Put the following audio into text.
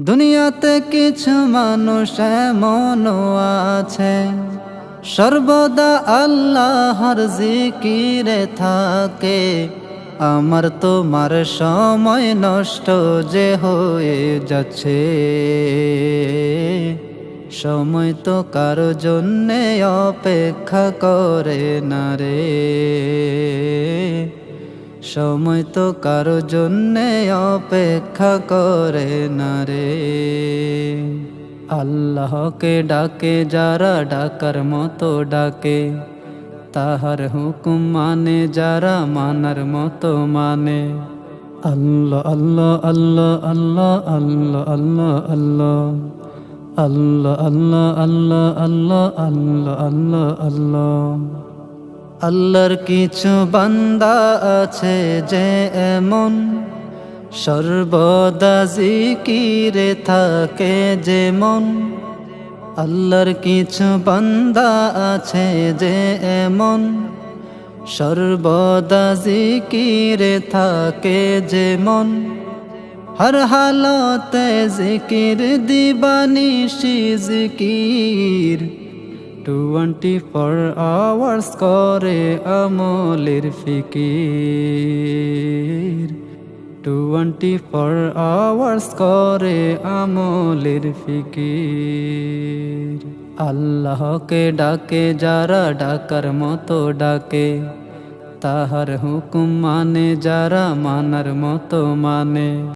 দুনিয়াতে কিছু মানুষ এমনও আছে। সর্বদা আল্লাহর জিকিরে থাকে। আমার তোমার সময় নষ্ট যে হয়ে যাচ্ছে। সময় তো কারও জন্যে অপেক্ষা করে না রে। সময় তো কারও জন্যে অপেক্ষা করে না রে আল্লাহকে ডাকে যারা ডাকার মতো ডাকে তাহার হুকুম মানে যারা মানার মতো মানে আল্লাহ আল্লাহ আল্লাহ আল্লাহ আল্লাহ আল্লাহ আল্লাহ আল্লাহ আল্লাহ আল্লাহ আল্লাহ আল্লাহ আল্লাহ আল্লাহর কিছু বান্দা আছে যে এমন সর্বদা জিকিরে থাকে যেমন। আল্লাহর কিছু বান্দা আছে যে এমন সর্বদা জিকিরে থাকে যেমন। হর হালতে জিকির দিবানিশি জিকির টোয়েন্টি ফোর আওয়ার্স করে আমলের ফিকির। টোয়েন্টি ফোর আওয়ার্স করে আমলের ফিকির। আল্লাহকে ডাকে, যারা ডাকার মতো ডাকে, তাহার হুকুম মানে যারা মানার মতো মানে।